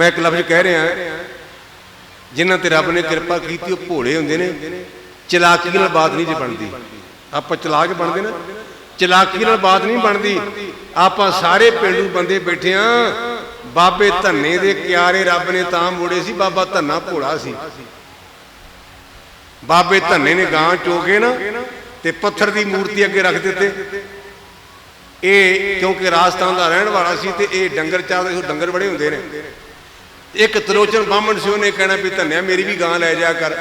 ਮੈਂ ਇੱਕ ਲਫ਼ਜ਼ ਕਹਿ ਰਿਹਾ, ਜਿਨ੍ਹਾਂ ਤੇ ਰੱਬ ਨੇ ਕਿਰਪਾ ਕੀਤੀ, ਉਹ ਭੋਲੇ ਹੁੰਦੇ ਨੇ। ਚਲਾਕੀ ਨਾਲ ਬਾਤ ਨਹੀਂ ਜੇ ਬਣਦੀ। ਆਪਾਂ ਚਲਾਕ ਬਣਦੇ ਨਾ। ਚਲਾਕੀ ਨਾਲ ਬਾਤ ਨਹੀਂ ਬਣਦੀ। ਆਪਾਂ ਸਾਰੇ ਪਿੰਡੂ ਬੰਦੇ ਬੈਠੇ ਆ। ਬਾਬੇ ਧੰਨੇ ਦੇ ਕਿਆਰੇ ਰੱਬ ਨੇ ਤਾਂ ਮੋੜੇ ਸੀ, ਬਾਬਾ ਧੰਨਾ ਭੋਲਾ ਸੀ। ਬਾਬੇ ਧੰਨੇ ਨੇ ਗਾਂ ਚੋਕੇ ਨਾ, ਤੇ ਪੱਥਰ ਦੀ ਮੂਰਤੀ ਅੱਗੇ ਰੱਖ ਦਿੱਤੇ। ਇਹ ਕਿਉਂਕਿ ਰਾਜਸਥਾਨ ਦਾ ਰਹਿਣ ਵਾਲਾ ਸੀ ਤੇ ਇਹ ਡੰਗਰ ਚਾਰਦੇ ਸੀ ਡੰਗਰ ਬੜੇ ਹੁੰਦੇ ਨੇ। ਇੱਕ ਤਰੋਚਨ ਬਾਹਮਣ ਸੀ, ਉਹਨੇ ਕਹਿਣਾ ਵੀ ਧੰਨਿਆ, ਮੇਰੀ ਵੀ ਗਾਂ ਲੈ ਜਾ ਕਰ।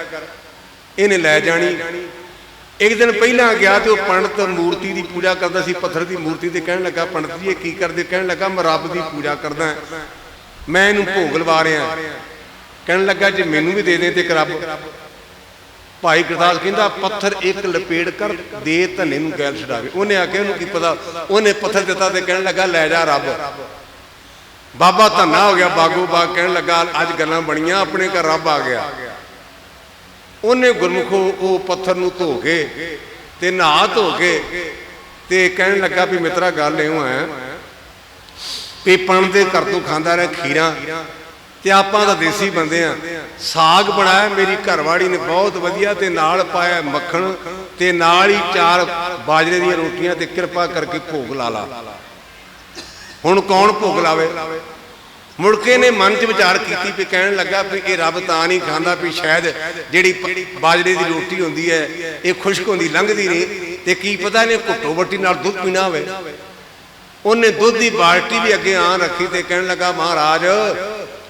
ਇਹਨੇ ਲੈ ਜਾਣੀ। ਇੱਕ ਦਿਨ ਪਹਿਲਾਂ ਗਿਆ ਤੇ ਉਹ ਪੰਡਤ ਮੂਰਤੀ ਦੀ ਪੂਜਾ ਕਰਦਾ ਸੀ, ਪੱਥਰ ਦੀ ਮੂਰਤੀ ਤੇ ਕਹਿਣ ਲੱਗਾ, ਪੰਡਤ ਜੀ ਇਹ ਕੀ ਕਰਦੇ? ਕਹਿਣ ਲੱਗਾ, ਮੈਂ ਰੱਬ ਦੀ ਪੂਜਾ ਕਰਦਾ। ਮੈਂ ਇਹਨੂੰ ਭੋਗ ਲਵਾ ਰਿਹਾ। ਕਹਿਣ ਲੱਗਾ, ਜੇ ਮੈਨੂੰ ਵੀ ਦੇ ਦੇ ਤੇ ਰੱਬ। ਭਾਈ ਗੁਰਦਾਸ ਕਹਿੰਦਾ, ਪੱਥਰ ਇੱਕ ਲਪੇੜ ਕਰ, ਦੇ ਧੰਨੇ ਨੂੰ ਗੈਲ ਛਡਾਵੇ। ਉਹਨੇ ਆਖਿਆ, ਉਹਨੂੰ ਕੀ ਪਤਾ? ਉਹਨੇ ਪੱਥਰ ਦਿੱਤਾ ਤੇ ਕਹਿਣ ਲੱਗਾ, ਲੈ ਜਾ ਰੱਬ। ਬਾਬਾ ਧੰਨਾ ਹੋ ਗਿਆ, ਬਾਗੋ ਬਾਗ ਕਹਿਣ ਲੱਗਾ, ਅੱਜ ਗੱਲਾਂ ਬਣੀਆਂ, ਆਪਣੇ ਘਰ ਰੱਬ ਆ ਗਿਆ। ਉਹਨੇ ਗੁਰਮੁਖੋ ਉਹ ਪੱਥਰ ਨੂੰ ਧੋ ਕੇ ਤੇ ਨਹਾ ਧੋ ਕੇ ਤੇ ਕਹਿਣ ਲੱਗਾ ਵੀ ਮਿੱਤਰਾ, ਗੱਲ ਇਉਂ ਹੈ ਵੀ ਪਣ ਦੇ ਘਰ ਤੋਂ ਖਾਂਦਾ ਰਿਹਾ ਖੀਰਾਂ ਤੇ ਆਪਾਂ ਤਾਂ ਦੇਸੀ ਬੰਦੇ ਆ ਸਾਗ ਬਣਾਇਆ, ਮੇਰੀ ਘਰਵਾੜੀ ਨੇ ਬਹੁਤ ਵਧੀਆ ਤੇ ਨਾਲ ਪਾਇਆ ਮੱਖਣ ਤੇ ਨਾਲ ਹੀ ਚਾਰ ਬਾਜਰੇ ਦੀਆਂ ਰੋਟੀਆਂ ਤੇ ਕਿਰਪਾ ਕਰਕੇ ਭੋਗ ਲਾ ਲਾ। ਹੁਣ ਕੌਣ ਭੋਗ ਲਾਵੇ? ਮੁੜਕੇ ਨੇ ਮਨ 'ਚ ਵਿਚਾਰ ਕੀਤੀ ਵੀ ਕਹਿਣ ਲੱਗਾ ਵੀ ਇਹ ਰੱਬ ਤਾਂ ਨਹੀਂ ਖਾਂਦਾ ਵੀ ਸ਼ਾਇਦ ਜਿਹੜੀ ਬਾਜਰੇ ਦੀ ਰੋਟੀ ਹੁੰਦੀ ਹੈ, ਇਹ ਖੁਸ਼ਕ ਹੁੰਦੀ, ਲੰਘਦੀ ਨਹੀਂ। ਤੇ ਕੀ ਪਤਾ ਇਹਨੇ ਘੁੱਟੋ ਬੱਟੀ ਨਾਲ ਦੁੱਧ ਪੀਣਾ ਹੋਵੇ। ਉਹਨੇ ਦੁੱਧ ਦੀ ਬਾਲਟੀ ਵੀ ਅੱਗੇ ਆਂ ਰੱਖੀ ਤੇ ਕਹਿਣ ਲੱਗਾ, ਮਹਾਰਾਜ,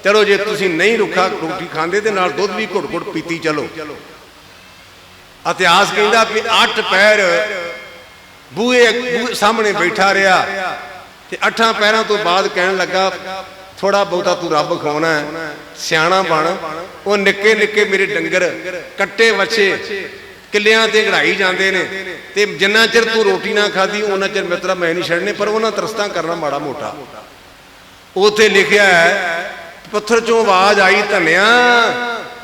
ਚਲੋ ਜੇ ਤੁਸੀਂ ਨਹੀਂ ਰੁੱਖਾ ਰੋਟੀ ਖਾਂਦੇ ਤੇ ਨਾਲ ਦੁੱਧ ਵੀ ਘੁੱਟ ਘੁੱਟ ਪੀਤੀ ਚਲੋ। ਇਤਿਹਾਸ ਕਹਿੰਦਾ ਵੀ ਅੱਠ ਪੈਰ ਬੂਹੇ ਬੂਹੇ ਸਾਹਮਣੇ ਬੈਠਾ ਰਿਹਾ। ਤੇ ਅੱਠਾਂ ਪੈਰਾਂ ਤੋਂ ਬਾਅਦ ਕਹਿਣ ਲੱਗਾ ਥੋੜਾ ਬਹੁਤਾ ਤੂੰ ਰੱਬ ਖਾਉਣਾ ਹੈ, ਸਿਆਣਾ ਬਣ। ਉਹ ਨਿੱਕੇ ਨਿੱਕੇ ਮੇਰੇ ਡੰਗਰ ਕੱਟੇ ਵੱਛੇ ਕਿੱਲਿਆਂ ਤੇ ਘੜਾਈ ਜਾਂਦੇ ਨੇ ਤੇ ਜਿੰਨਾ ਚਿਰ ਤੂੰ ਰੋਟੀ ਨਾ ਖਾਦੀ ਉਹਨਾਂ ਚਿਰ ਮਿੱਤਰਾ ਮੈਂ ਨਹੀਂ ਛੱਡਨੇ ਪਰ ਉਹਨਾਂ ਤਰਸਤਾ ਕਰਨਾ ਮਾੜਾ ਮੋਟਾ। ਉਥੇ ਲਿਖਿਆ ਹੈ, ਪੱਥਰ ਚੋਂ ਆਵਾਜ਼ ਆਈ ਧੰਨਿਆ,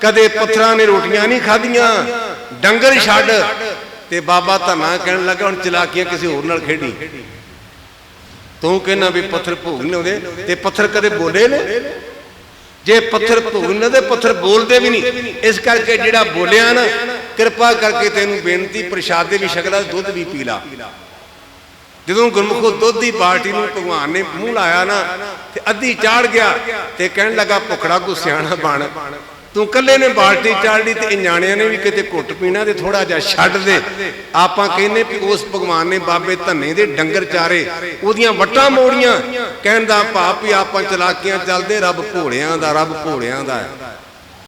ਕਦੇ ਪੱਥਰਾਂ ਨੇ ਰੋਟੀਆਂ ਨਹੀਂ ਖਾਧੀਆਂ, ਡੰਗਰ ਛੱਡ। ਤੇ ਬਾਬਾ ਧੰਨਾ ਕਹਿਣ ਲੱਗਾ, ਹੁਣ ਚਲਾਕੀਆਂ ਕਿਸੇ ਹੋਰ ਨਾਲ ਖੇਡੀ। ਤੂੰ ਕਹਿੰਦਾ ਵੀ ਪੱਥਰ ਭੋਗ ਨਹੀਂ ਲਾਉਂਦੇ ਤੇ ਪੱਥਰ ਕਦੇ ਬੋਲੇ ਨੇ? ਜੇ ਪੱਥਰ ਭੋਗ ਨਹੀਂ ਤੇ ਪੱਥਰ ਬੋਲਦੇ ਵੀ ਨਹੀਂ, ਇਸ ਕਰਕੇ ਜਿਹੜਾ ਬੋਲਿਆ ਨਾ, ਕਿਰਪਾ ਕਰਕੇ ਤੈਨੂੰ ਬੇਨਤੀ, ਪ੍ਰਸ਼ਾਦ ਦੇ ਵੀ ਸ਼ਕਲਾ ਦੁੱਧ ਵੀ ਪੀ ਲਾ। ਜਦੋਂ ਗੁਰਮੁਖੋ ਦੁੱਧ ਦੀ ਬਾਲਟੀ ਨੂੰ ਭਗਵਾਨ ਨੇ ਮੂੰਹ ਲਾਇਆ ਨਾ, ਤੇ ਅੱਧੀ ਚਾੜ ਗਿਆ, ਤੇ ਕਹਿਣ ਲੱਗਾ ਭੁਖੜਾ ਕੋ ਸਿਆਣਾ ਬਣ। ਤੂੰ ਕੱਲੇ ਨੇ ਬਾਲਟੀ ਚਾੜ ਤੇ ਇਹ ਨਿਆਣਿਆਂ ਨੇ ਵੀ ਕਿਤੇ ਘੁੱਟ ਪੀਣਾ ਤੇ ਥੋੜਾ ਜਿਹਾ ਛੱਡ ਦੇ। ਆਪਾਂ ਕਹਿੰਨੇ ਵੀ ਉਸ ਭਗਵਾਨ ਨੇ ਬਾਬੇ ਧੰਨੇ ਦੇ ਡੰਗਰ ਚਾਰੇ, ਉਹਦੀਆਂ ਵੱਟਾਂ ਮੋੜੀਆਂ। ਕਹਿਣ ਦਾ ਭਾਵ ਵੀ ਆਪਾਂ ਚਲਾਕੀਆਂ ਚੱਲਦੇ, ਰੱਬ ਭੋਲਿਆਂ ਦਾ, ਰੱਬ ਭੋਲਿਆਂ ਦਾ